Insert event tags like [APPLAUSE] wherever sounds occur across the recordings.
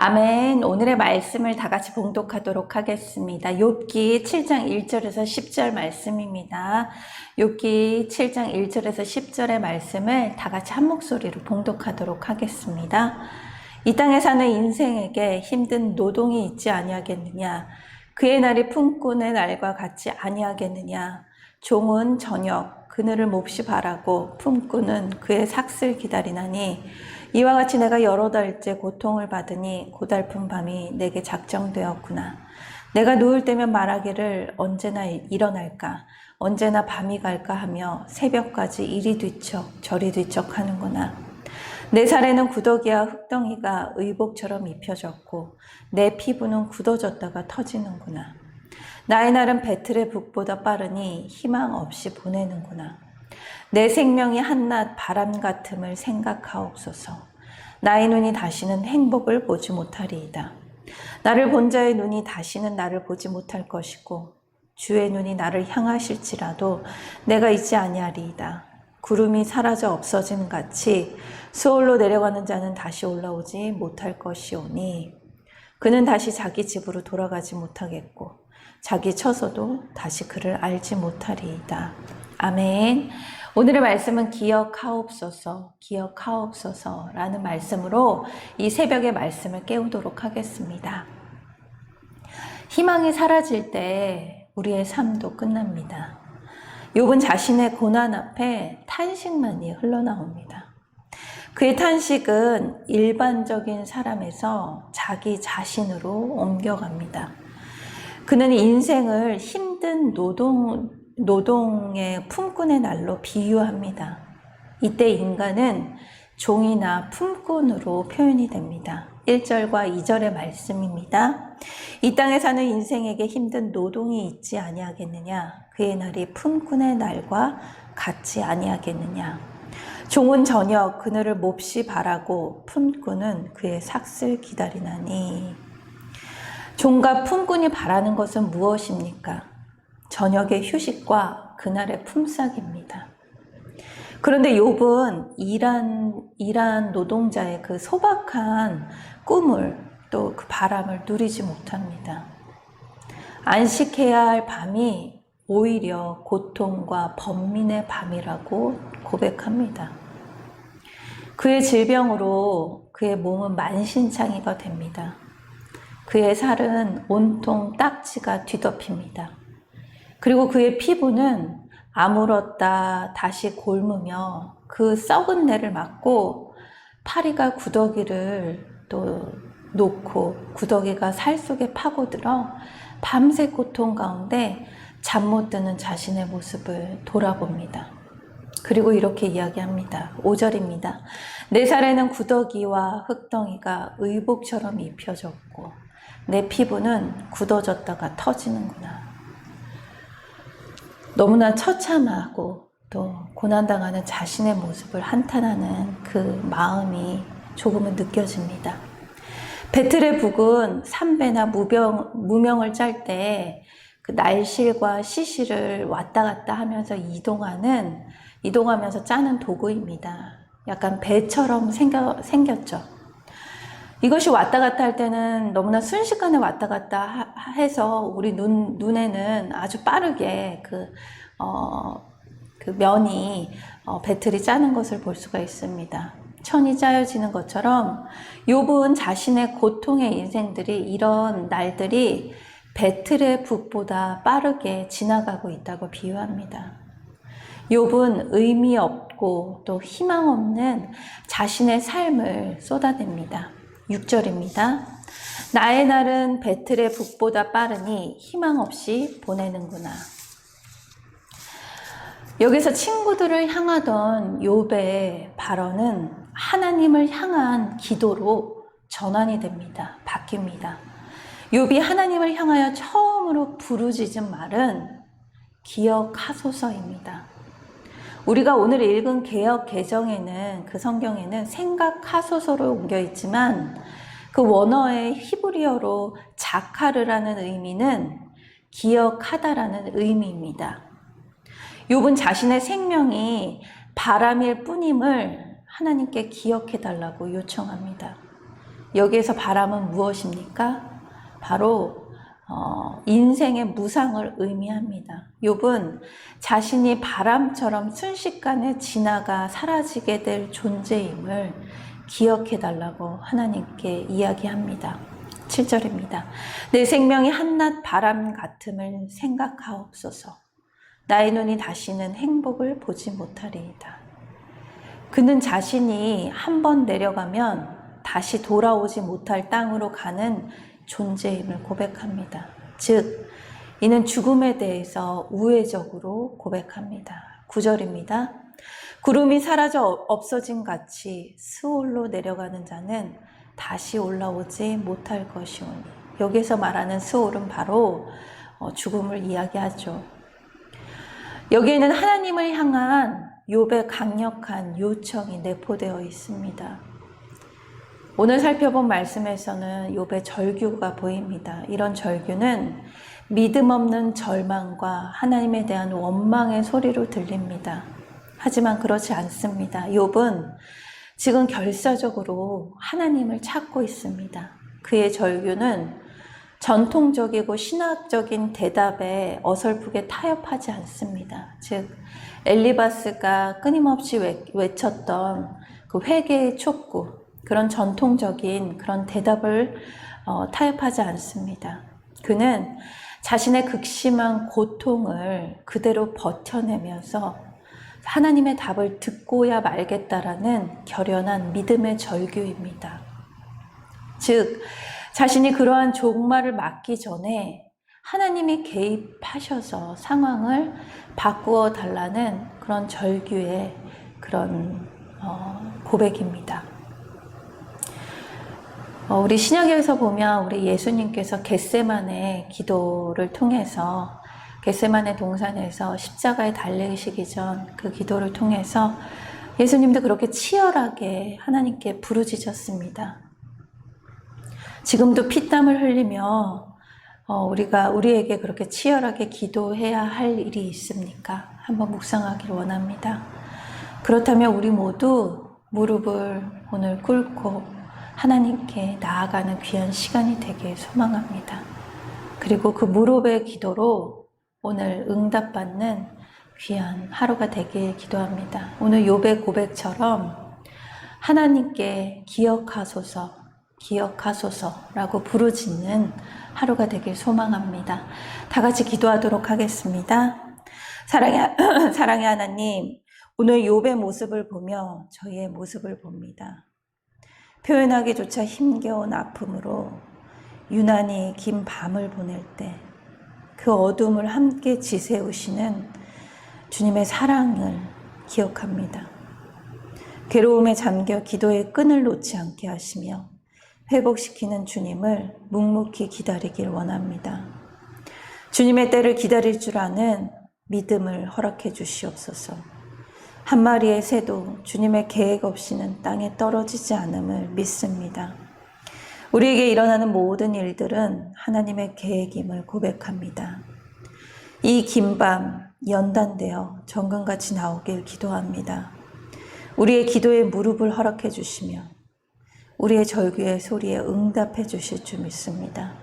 아멘. 오늘의 말씀을 다 같이 봉독하도록 하겠습니다. 욥기 7장 1절에서 10절 말씀입니다. 욥기 7장 1절에서 10절의 말씀을 다 같이 한 목소리로 봉독하도록 하겠습니다. 이 땅에 사는 인생에게 힘든 노동이 있지 아니하겠느냐? 그의 날이 품꾼의 날과 같이 아니하겠느냐? 종은 저녁 그늘을 몹시 바라고 품꾼은 그의 삭슬 기다리나니 이와 같이 내가 여러 달째 고통을 받으니 고달픈 밤이 내게 작정되었구나. 내가 누울 때면 말하기를 언제나 일어날까, 언제나 밤이 갈까 하며 새벽까지 이리 뒤척 저리 뒤척 하는구나. 내 살에는 구더기와 흙덩이가 의복처럼 입혀졌고 내 피부는 굳어졌다가 터지는구나. 나의 날은 배틀의 북보다 빠르니 희망 없이 보내는구나. 내 생명이 한낱 바람 같음을 생각하옵소서. 나의 눈이 다시는 행복을 보지 못하리이다. 나를 본 자의 눈이 다시는 나를 보지 못할 것이고 주의 눈이 나를 향하실지라도 내가 있지 아니하리이다. 구름이 사라져 없어짐 같이 수월로 내려가는 자는 다시 올라오지 못할 것이오니 그는 다시 자기 집으로 돌아가지 못하겠고 자기 처소도 다시 그를 알지 못하리이다. 아멘. 오늘의 말씀은 기억하옵소서, 기억하옵소서 라는 말씀으로 이 새벽의 말씀을 깨우도록 하겠습니다. 희망이 사라질 때 우리의 삶도 끝납니다. 욥은 자신의 고난 앞에 탄식만이 흘러나옵니다. 그의 탄식은 일반적인 사람에서 자기 자신으로 옮겨갑니다. 그는 인생을 힘든 노동, 노동의 품꾼의 날로 비유합니다. 이때 인간은 종이나 품꾼으로 표현이 됩니다. 1절과 2절의 말씀입니다. 이 땅에 사는 인생에게 힘든 노동이 있지 아니하겠느냐? 그의 날이 품꾼의 날과 같지 아니하겠느냐? 종은 저녁 그늘을 몹시 바라고 품꾼은 그의 삭슬 기다리나니. 종과 품꾼이 바라는 것은 무엇입니까? 저녁의 휴식과 그날의 품삯입니다. 그런데 욥은 일한 일한 노동자의 그 소박한 꿈을 또 그 바람을 누리지 못합니다. 안식해야 할 밤이 오히려 고통과 번민의 밤이라고 고백합니다. 그의 질병으로 그의 몸은 만신창이가 됩니다. 그의 살은 온통 딱지가 뒤덮입니다. 그리고 그의 피부는 아물었다 다시 골무며 그 썩은 내를 맞고 파리가 구더기를 또 놓고 구더기가 살 속에 파고들어 밤새 고통 가운데 잠 못 드는 자신의 모습을 돌아봅니다. 그리고 이렇게 이야기합니다. 5절입니다. 내 살에는 구더기와 흙덩이가 의복처럼 입혀졌고 내 피부는 굳어졌다가 터지는구나. 너무나 처참하고 또 고난당하는 자신의 모습을 한탄하는 그 마음이 조금은 느껴집니다. 배틀의 북은 삼배나 무병, 무명을 짤 때 그 날실과 시실을 왔다 갔다 하면서 이동하는, 이동하면서 짜는 도구입니다. 약간 배처럼 생겨, 생겼죠. 이것이 왔다 갔다 할 때는 너무나 순식간에 왔다 갔다 해서 우리 눈, 눈에는 아주 빠르게 그, 어, 그 면이 어, 배틀이 짜는 것을 볼 수가 있습니다. 천이 짜여지는 것처럼 욥은 자신의 고통의 인생들이 이런 날들이 배틀의 북보다 빠르게 지나가고 있다고 비유합니다. 욥은 의미 없고 또 희망 없는 자신의 삶을 쏟아냅니다. 6절입니다. 나의 날은 배틀의 북보다 빠르니 희망 없이 보내는구나. 여기서 친구들을 향하던 욥의 발언은 하나님을 향한 기도로 전환이 됩니다. 바뀝니다. 욥이 하나님을 향하여 처음으로 부르짖은 말은 기억하소서입니다. 우리가 오늘 읽은 개혁 개정에는 그 성경에는 생각하소서로 옮겨 있지만 그 원어의 히브리어로 자카르라는 의미는 기억하다라는 의미입니다. 욥은 자신의 생명이 바람일 뿐임을 하나님께 기억해 달라고 요청합니다. 여기에서 바람은 무엇입니까? 바로 어, 인생의 무상을 의미합니다. 욥은 자신이 바람처럼 순식간에 지나가 사라지게 될 존재임을 기억해 달라고 하나님께 이야기합니다. 7절입니다. 내 생명이 한낱 바람 같음을 생각하옵소서. 나의 눈이 다시는 행복을 보지 못하리이다. 그는 자신이 한 번 내려가면 다시 돌아오지 못할 땅으로 가는 존재임을 고백합니다. 즉, 이는 죽음에 대해서 우회적으로 고백합니다. 9절입니다. 구름이 사라져 없어진 같이 스올로 내려가는 자는 다시 올라오지 못할 것이오니. 여기서 말하는 스올은 바로 어, 죽음을 이야기하죠. 여기에는 하나님을 향한 욥의 강력한 요청이 내포되어 있습니다. 오늘 살펴본 말씀에서는 욥의 절규가 보입니다. 이런 절규는 믿음 없는 절망과 하나님에 대한 원망의 소리로 들립니다. 하지만 그렇지 않습니다. 욥은 지금 결사적으로 하나님을 찾고 있습니다. 그의 절규는 전통적이고 신학적인 대답에 어설프게 타협하지 않습니다. 즉 엘리바스가 끊임없이 외쳤던 그 회개의 촉구, 그런 전통적인 그런 대답을 어, 타협하지 않습니다. 그는 자신의 극심한 고통을 그대로 버텨내면서 하나님의 답을 듣고야 말겠다라는 결연한 믿음의 절규입니다. 즉, 자신이 그러한 종말을 맞기 전에 하나님이 개입하셔서 상황을 바꾸어 달라는 그런 절규의 그런 어, 고백입니다. 어, 우리 신약에서 보면 우리 예수님께서 겟세만의 기도를 통해서 겟세만의 동산에서 십자가에 달리시기 전 그 기도를 통해서 예수님도 그렇게 치열하게 하나님께 부르짖었습니다. 지금도 피땀을 흘리며 어, 우리가 우리에게 그렇게 치열하게 기도해야 할 일이 있습니까? 한번 묵상하기를 원합니다. 그렇다면 우리 모두 무릎을 오늘 꿇고 하나님께 나아가는 귀한 시간이 되길 소망합니다. 그리고 그 무릎의 기도로 오늘 응답받는 귀한 하루가 되길 기도합니다. 오늘 욥의 고백처럼 하나님께 기억하소서, 기억하소서라고 부르짖는 하루가 되길 소망합니다. 다 같이 기도하도록 하겠습니다. 사랑의, [CLEARS THROAT] 사랑의 하나님, 오늘 욥의 모습을 보며 저희의 모습을 봅니다. 표현하기조차 힘겨운 아픔으로 유난히 긴 밤을 보낼 때 그 어둠을 함께 지새우시는 주님의 사랑을 기억합니다. 괴로움에 잠겨 기도의 끈을 놓지 않게 하시며 회복시키는 주님을 묵묵히 기다리길 원합니다. 주님의 때를 기다릴 줄 아는 믿음을 허락해 주시옵소서. 한 마리의 새도 주님의 계획 없이는 땅에 떨어지지 않음을 믿습니다. 우리에게 일어나는 모든 일들은 하나님의 계획임을 고백합니다. 이 긴 밤 연단되어 정금같이 나오길 기도합니다. 우리의 기도에 무릎을 허락해 주시며 우리의 절규의 소리에 응답해 주실 줄 믿습니다.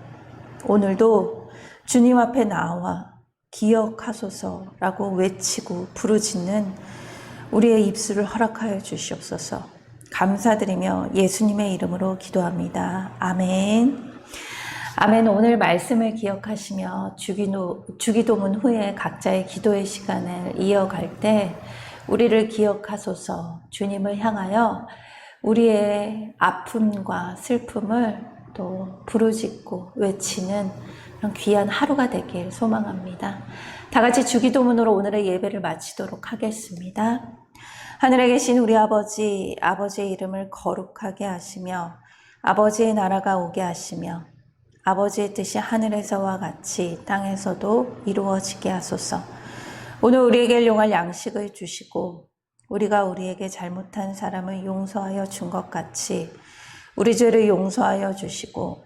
오늘도 주님 앞에 나와 기억하소서라고 외치고 부르짖는 우리의 입술을 허락하여 주시옵소서. 감사드리며 예수님의 이름으로 기도합니다. 아멘. 아멘. 오늘 말씀을 기억하시며 주기도, 주기도문 후에 각자의 기도의 시간을 이어갈 때 우리를 기억하소서 주님을 향하여 우리의 아픔과 슬픔을 또 부르짖고 외치는 그런 귀한 하루가 되길 소망합니다. 다 같이 주기도문으로 오늘의 예배를 마치도록 하겠습니다. 하늘에 계신 우리 아버지, 아버지의 이름을 거룩하게 하시며 아버지의 나라가 오게 하시며 아버지의 뜻이 하늘에서와 같이 땅에서도 이루어지게 하소서. 오늘 우리에게 용할 양식을 주시고 우리가 우리에게 잘못한 사람을 용서하여 준 것 같이 우리 죄를 용서하여 주시고